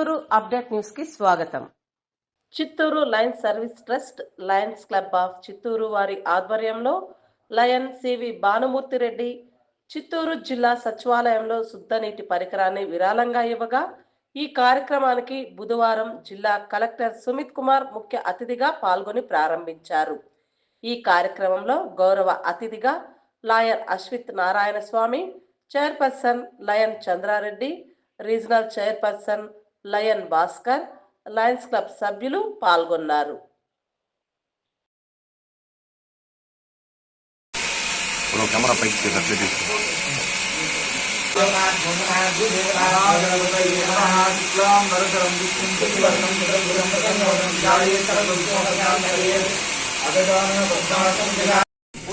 Chittoor update న్యూస్కి స్వాగతం. Chittoor lions service trust lions club of Chittoor వారి ఆధ్వర్యంలో లయన్ సివి భానుమూర్తి రెడ్డి చిత్తూరు జిల్లా సచివాలయంలో శుద్ధ నీటి పరికరాన్ని విరాళంగా ఇవ్వగా ఈ కార్యక్రమానికి బుధవారం జిల్లా కలెక్టర్ సుమిత్ కుమార్ ముఖ్య అతిథిగా పాల్గొని ప్రారంభించారు. ఈ కార్యక్రమంలో గౌరవ అతిథిగా lawyer Ashwith Narayana Swamy chairperson lion Chandra Reddy regional chairperson lion Bhaskar lions club సభ్యులు పాల్గొన్నారు. కెమెరా పైకి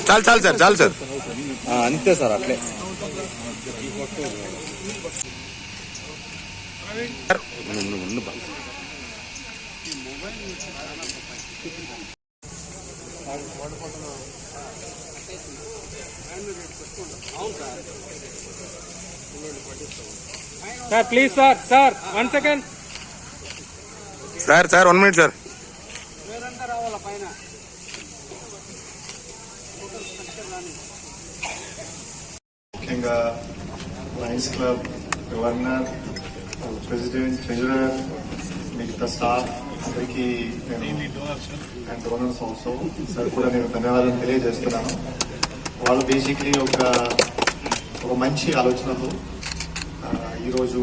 చాలు చాలు సార్ చాలు సార్. అంతే సార్ అట్లే ఉండు, ఉండు, ఉండు బా. Sir please sir sir one second sir sir one minute sir ముఖ్యంగా lions club governor president treasurer మిగతా స్టాఫ్ అందరికీ నేను అండ్ డోనర్స్ ఆల్సో సార్ కూడా నేను ధన్యవాదాలు తెలియజేస్తున్నాను. వాళ్ళు బేసిక్లీ ఒక ఒక మంచి ఆలోచనతో ఈరోజు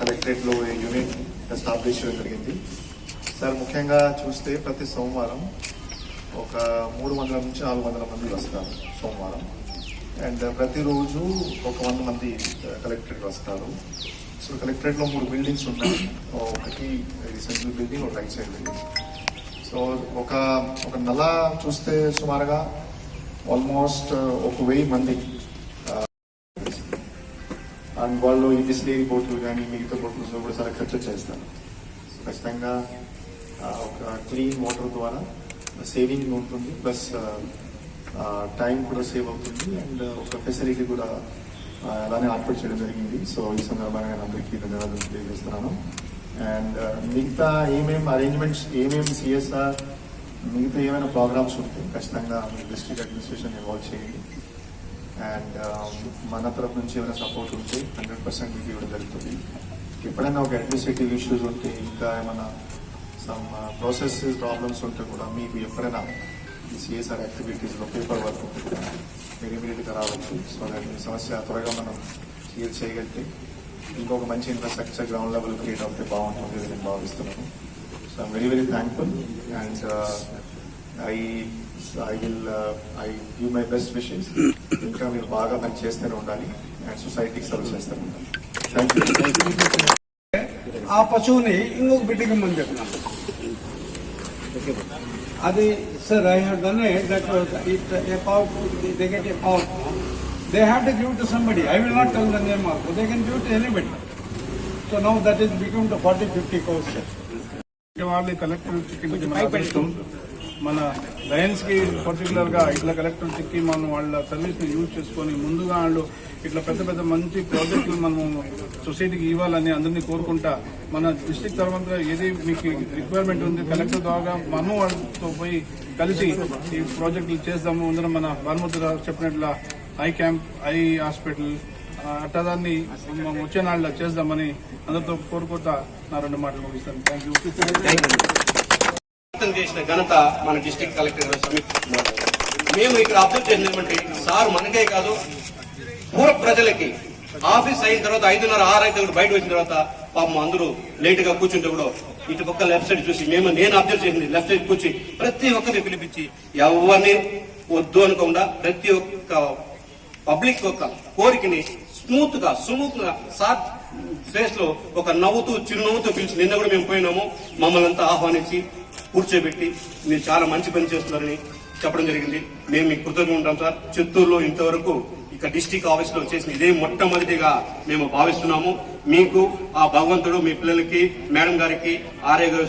కలెక్టరేట్లో యూనిట్ ఎస్టాబ్లిష్ చేయడం జరిగింది. సార్ ముఖ్యంగా చూస్తే ప్రతి సోమవారం ఒక మూడు వందల నుంచి నాలుగు వందల మంది వస్తారు సోమవారం. అండ్ ప్రతిరోజు ఒక వంద మంది కలెక్టరేట్ వస్తారు. సో కలెక్టరేట్లో మూడు బిల్డింగ్స్ ఉన్నాయి. ఒకటి సెంట్రల్ బిల్డింగ్ ఒక రైట్ సైడ్ బిల్డింగ్ సో ఒక ఒక నెల చూస్తే సుమారుగా ఆల్మోస్ట్ ఒక వెయ్యి మంది అండ్ వాళ్ళు ఈ బిస్లేరీ బోట్లు కానీ మిగతా బోట్స్ కూడా చాలా ఖర్చు చేస్తారు. ఖచ్చితంగా ఒక క్లీన్ వాటర్ ద్వారా సేవింగ్ ఉంటుంది. ప్లస్ టైం కూడా సేవ్ అవుతుంది అండ్ uh, ఒక ఫెసిలిటీ కూడా అలానే ఆర్పేట్ చేయడం జరిగింది. సో ఈ సందర్భంగా నేను అందరికీ ధన్యవాదాలు తెలియజేస్తున్నాను. అండ్ uh, మిగతా ఏమేమి అరేంజ్మెంట్స్ ఏమేమి సిఎస్ఆర్ మిగతా ఏమైనా ప్రోగ్రామ్స్ ఉంటే ఖచ్చితంగా మీ డిస్ట్రిక్ట్ అడ్మినిస్ట్రేషన్ ఇన్వాల్వ్ చేయండి. అండ్ um, మన తరపు నుంచి ఏమైనా సపోర్ట్ ఉంటే హండ్రెడ్ పర్సెంట్ మీకు ఇవ్వడం జరుగుతుంది. ఎప్పుడైనా ఒక అడ్మినిస్ట్రేటివ్ ఇష్యూస్ ఉంటే ఇంకా ఏమైనా సమ్ ప్రాసెస్ ప్రాబ్లమ్స్ ఉంటే కూడా మీకు ఎప్పుడైనా సిఎస్ఆర్ యాక్టివిటీస్లో పేపర్ వర్క్ ఉంటే ఇమీడియట్గా రావచ్చు. సో దాని సమస్య త్వరగా మనం క్లియర్ చేయగలిగితే ఇంకొక మంచి ఇన్ఫ్రాస్ట్రక్చర్ గ్రౌండ్ లెవెల్ క్రియేట్ అవుతే బాగుంటుంది నేను భావిస్తున్నాను. So I'm very very thankful and I I will I give my best wishes ఇంకా మీరు బాగా పని చేస్తూనే ఉండాలి అండ్ సొసైటీకి సర్వ్ చేస్తూనే ఉండాలి. థ్యాంక్ యూ ఆ పశువుని ఇంకొక బిడ్డకి ఇమ్మని చెప్పినాను అది sir I have done it that it a power they get a power they have to give to somebody I will not tell the name also they can give to anybody so now that is become to forty fifty course వాళ్ళ collector చిక్కి నుంచి మన అదృష్టం మన లయన్స్కి పర్టికులర్గా ఇట్లా collector చిక్కి మనం వాళ్ళ సర్వీస్ని యూజ్ చేసుకొని ముందుగా వాళ్ళు ఇట్లా పెద్ద పెద్ద మంచి ప్రాజెక్టులు మనం సొసైటీకి ఇవ్వాలని అందరినీ కోరుకుంటా. మన డిస్టిక్ తర్వాత ఏది మీకు రిక్వైర్మెంట్ ఉంది కలెక్టర్ ద్వారా మనం వాళ్ళతో పోయి కలిసి ఈ ప్రాజెక్టులు చేద్దాము. అందులో మన భానుమతి గారు చెప్పినట్ల ఐ క్యాంప్ ఐ హాస్పిటల్ అట్టదాన్ని మనం వచ్చే నాళ్ళ చేద్దామని అందరితో కోరుకుంటా. నా రెండు మాటలు ముగిస్తాను. థ్యాంక్ యూ చేసిన ఘనత మన డిస్ట్రిక్ట్ కలెక్టర్ గారు మేము ఇక్కడ అబ్జర్వ్ చేసినటువంటి సార్ మనకే కాదు పూర్వ ప్రజలకి ఆఫీస్ అయిన తర్వాత ఐదున్నర ఆరు అయితే బయట వచ్చిన తర్వాత పాపం అందరూ లేట్గా కూర్చుంటే కూడా ఇటు పక్క లెఫ్ట్ సైడ్ చూసి మేము నేను అబ్జర్వ్ చేసింది లెఫ్ట్ సైడ్ కూర్చి ప్రతి ఒక్కరిని పిలిపించి ఎవరిని వద్దు అనుకోకుండా ప్రతి ఒక్క పబ్లిక్ యొక్క కోరికని స్మూత్గా స్మూత్గా సార్ ఫేస్లో ఒక నవ్వుతూ చిరునవ్వుతో పిలిచి నిన్న కూడా మేము పోయినాము. మమ్మల్ని అంతా ఆహ్వానించి కూర్చోబెట్టి మీరు చాలా మంచి పని చేస్తున్నారని చెప్పడం జరిగింది. మేము మీకు కృతజ్ఞ ఉంటాం సార్. చిత్తూరులో ఇంతవరకు ఇక డిస్టిక్ ఆఫీస్లో చేసిన ఇదే మొట్టమొదటిగా మేము భావిస్తున్నాము. మీకు ఆ భగవంతుడు మీ పిల్లలకి మేడం గారికి ఆర్య గారి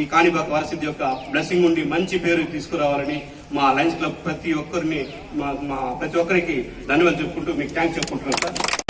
ఈ కాణిబాక్ వారసిద్ధి యొక్క బ్లెస్సింగ్ ఉండి మంచి పేరు తీసుకురావాలని మా లయన్స్ క్లబ్ ప్రతి ఒక్కరిని మా ప్రతి ఒక్కరికి ధన్యవాదాలు చెప్పుకుంటూ మీకు థ్యాంక్స్ చెప్పుకుంటున్నాం సార్.